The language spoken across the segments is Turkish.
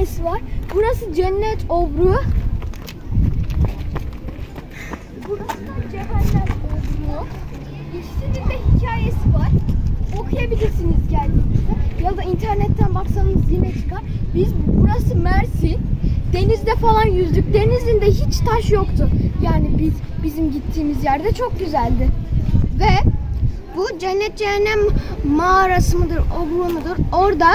hikayesi var. Burası cennet obru. Burası da cehennem obru. İkisinin de hikayesi var. Okuyabilirsiniz geldiğinizde. Ya da internetten baksanız yine çıkar. Biz burası Mersin. Denizde falan yüzdük. Denizinde hiç taş yoktu. Yani biz bizim gittiğimiz yerde çok güzeldi. Ve bu cennet cehennem mağarası mıdır, obru mudur? Orada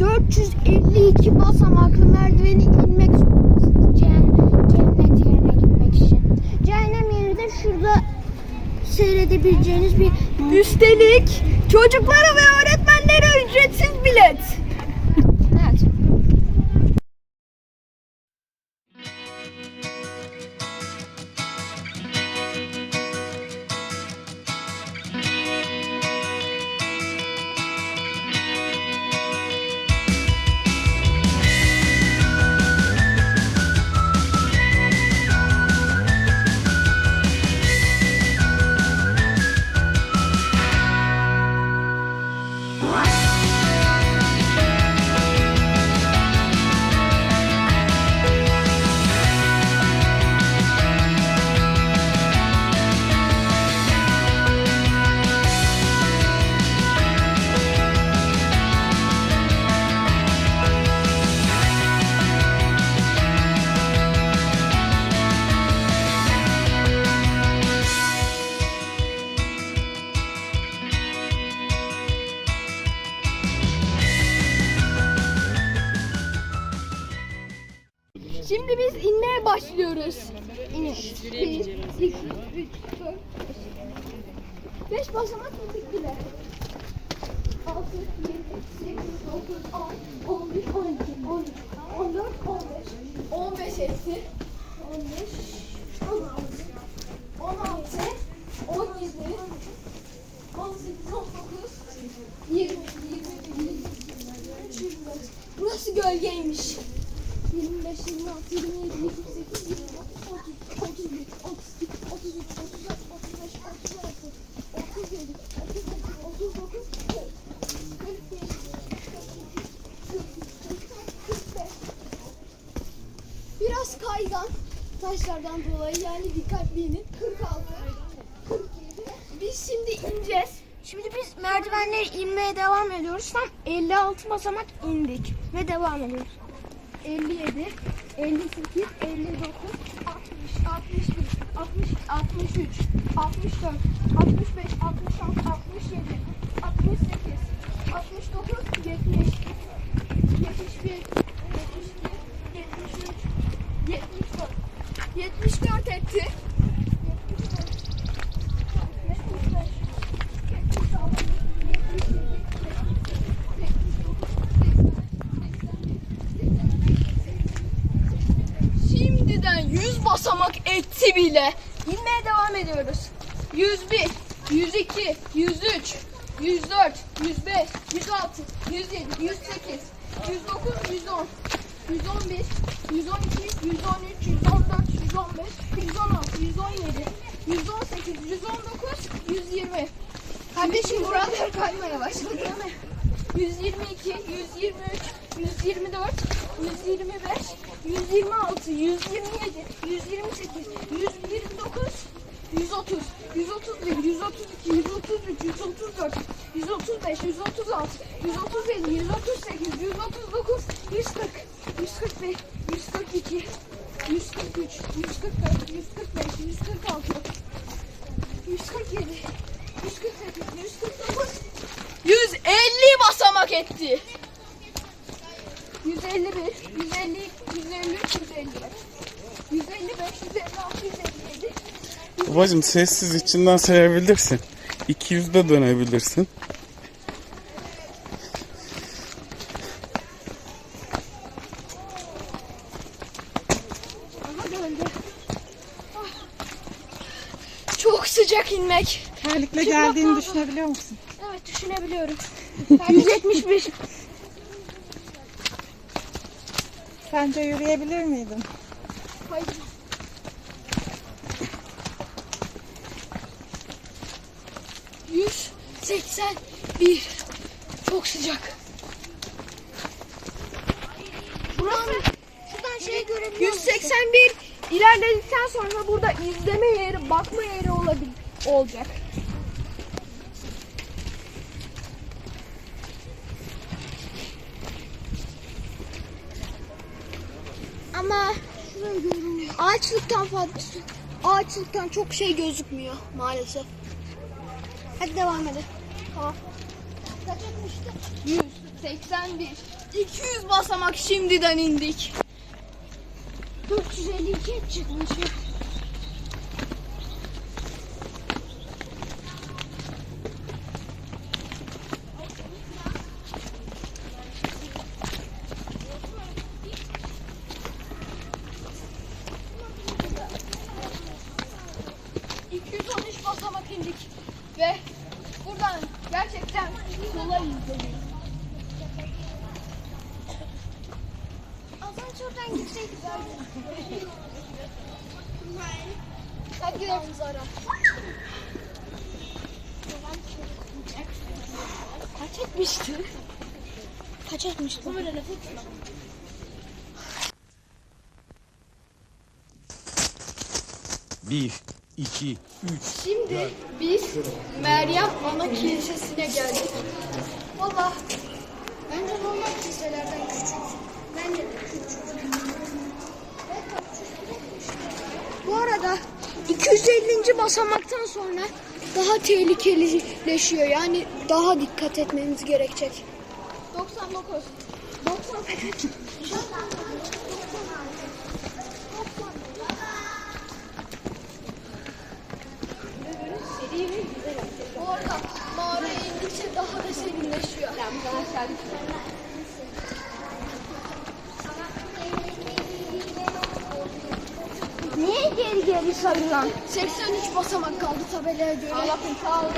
452 basamaklı merdiveni inmek zorundasınız. Cehennem, cennet yerine gitmek için. Cehennem yeri de şurada seyredebileceğiniz bir... Üstelik çocuklara ve öğretmenlere ücretsiz bilet. Şimdi biz inmeye başlıyoruz. 1, 2, 3, 4, 5. 5 basamak indik bile. 6, 7, 8, 9, 10, 11, 12, 13, 14, 15. 15 etti. 15, 16, 16, 17, 18, 19, 20, 21, 22, 23, 24. Burası gölgeymiş. 25, 26, 27, 28, 29, 30, 31, 32, 33, 34, 35, 36, 37, 38, 39, 40, 41, 42, 45. Biraz kaygan taşlardan dolayı yani dikkatli inin. 46, 47. Biz şimdi ineceğiz. Şimdi biz merdivenleri inmeye devam ediyoruz. Tam 56 basamak indik ve devam ediyoruz. 57, 58, 59, 60, 61, 60, 63, 64, 65, 66, 67, 68, 69, 70, 71, bile. İnmeye devam ediyoruz. 101, 102, 103, 104, 105, 106, 107, 108, 109, 110, 111, 112, 113, 114, 115, 116, 117, 118, 119, 120. Kardeşim buralar kaymaya başladı değil mi? 122, 123, 124, 125, 126, 127, 128, 129, 130, 131, 132, 133, 134, Babacım sessiz içinden sayabilirsin. 200'de dönebilirsin. Çok sıcak inmek. Terlikle Çıkmak geldiğini lazım. düşünebiliyor musun? Evet düşünebiliyorum. 175. Sence yürüyebilir miydin? Hayır. Yüz seksen bir. Çok sıcak. 181 ilerledikten sonra burada izleme yeri, bakma yeri olabil olacak. Ama ağaçlıktan fazla ağaçlıktan çok şey gözükmüyor maalesef. Hadi devam edelim. Tamam. Kaç etmişti? 181. 200 basamak şimdiden indik. 452 çıkmış. ...213 basamak indik ve buradan gerçekten kolay izledik. Asansörden gitseydik abi. Hadi gidelim Zara. Kaç etmişti? Kaç etmişti? Bir, iki, üç. Şimdi biz Meryem Ana Kilisesi'ne geldik. Valla bence normal kiliselerden küçük. Bence de küçük. Bu arada 250. basamaktan sonra daha tehlikelileşiyor. Yani daha dikkat etmemiz gerekecek. 99 98 Bu arada indikçe daha da serinleşiyor. Niye geri geri sayılan? 83 basamak kaldı tabelaya göre. Allah'ım sağ ol.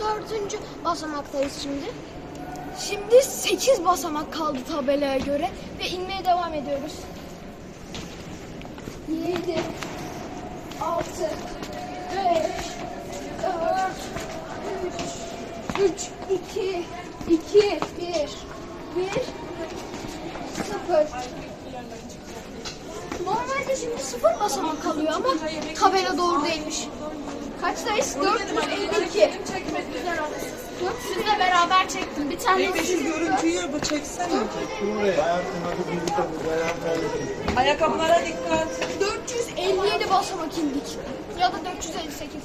dördüncü basamaktayız şimdi. Şimdi 8 basamak kaldı tabelaya göre ve inmeye devam ediyoruz. 7 6 5 4 3 2 2 1 1 0 Normalde şimdi sıfır basamak kalıyor ama tabela doğru değilmiş. Kaçtayız? 452. Sizle beraber çektim. Bir tane Şu görüntüyü bu çeksene. Ayakkabılara dikkat. 457 basamak indik. Ya da 458.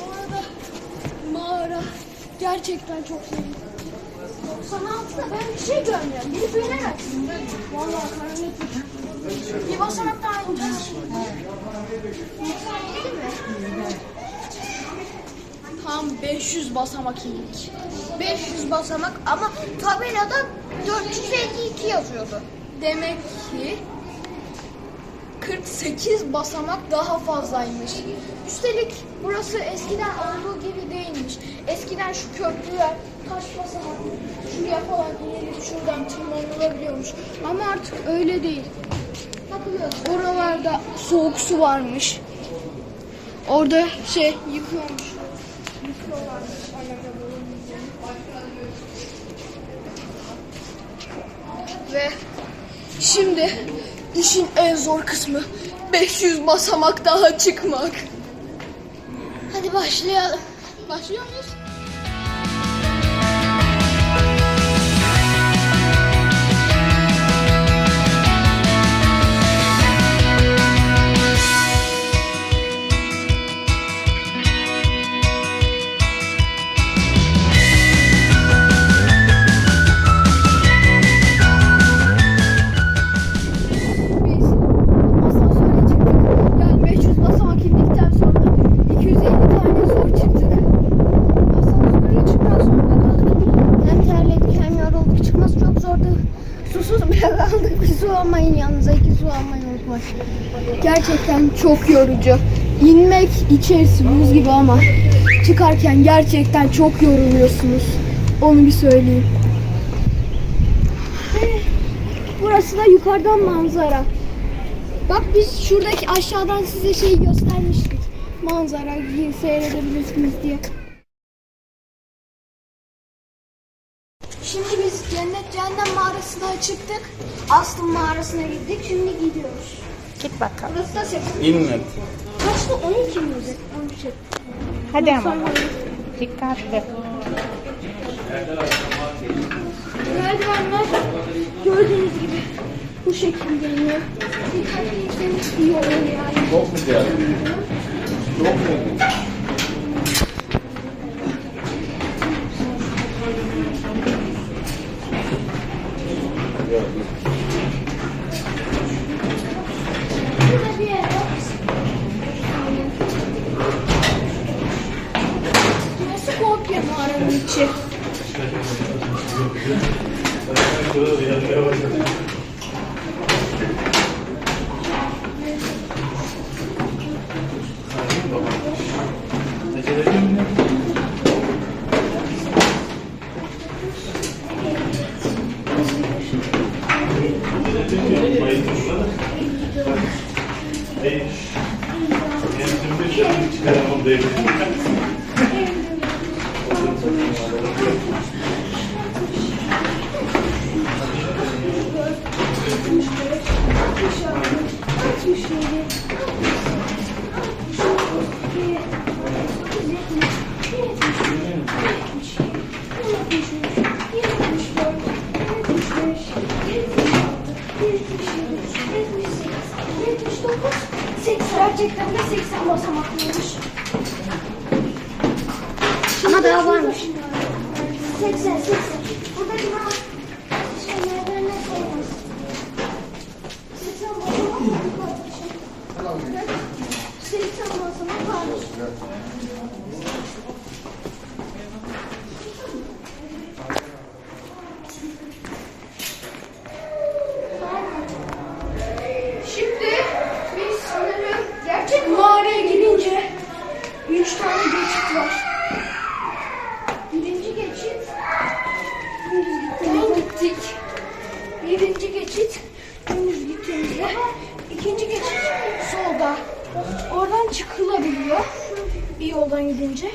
Bu arada mağara gerçekten çok sevdim. 96'da ben bir şey görmüyorum. Biri bilemezsin. Vallahi karanlık. Bir basamak daha ineceğiz. Tam 500 basamak indik. 500 basamak ama tabelada 452 yazıyordu. Demek ki 48 basamak daha fazlaymış. Üstelik burası eskiden olduğu gibi değilmiş. Eskiden şu köprüler taş basamak şuraya falan inilip şuradan tırmanılabiliyormuş. Ama artık öyle değil. Oralarda soğuk su varmış. Orada şey yıkıyormuş. Yıkıyorlarmış. Ve şimdi işin en zor kısmı 500 basamak daha çıkmak. Hadi başlayalım. Başlıyor muyuz? Almayın yanınıza. iki su almayı unutmayın. Gerçekten çok yorucu. inmek içerisi buz gibi ama çıkarken gerçekten çok yoruluyorsunuz. Onu bir söyleyeyim. Ve Burası da yukarıdan manzara. Bak biz şuradaki aşağıdan size şey göstermiştik. Manzara seyredebilirsiniz diye. Cennet cehennem mağarasına çıktık. Aslı mağarasına gittik. Şimdi gidiyoruz. Git bakalım. Burası da sekiz. İnlet. Kaçta 12 miydi? 13. Hadi ama. Dikkatli. Merdivenler gördüğünüz gibi bu şekilde iniyor. Dikkatliyseniz iyi olur yani. Çok mu geldi? Çok mu? Mağaranın Come on. Birinci geçit dümdüz gittik. Birinci geçit dümdüz gittiğimizde. İkinci geçit solda. Oradan çıkılabiliyor. Bir yoldan gidince.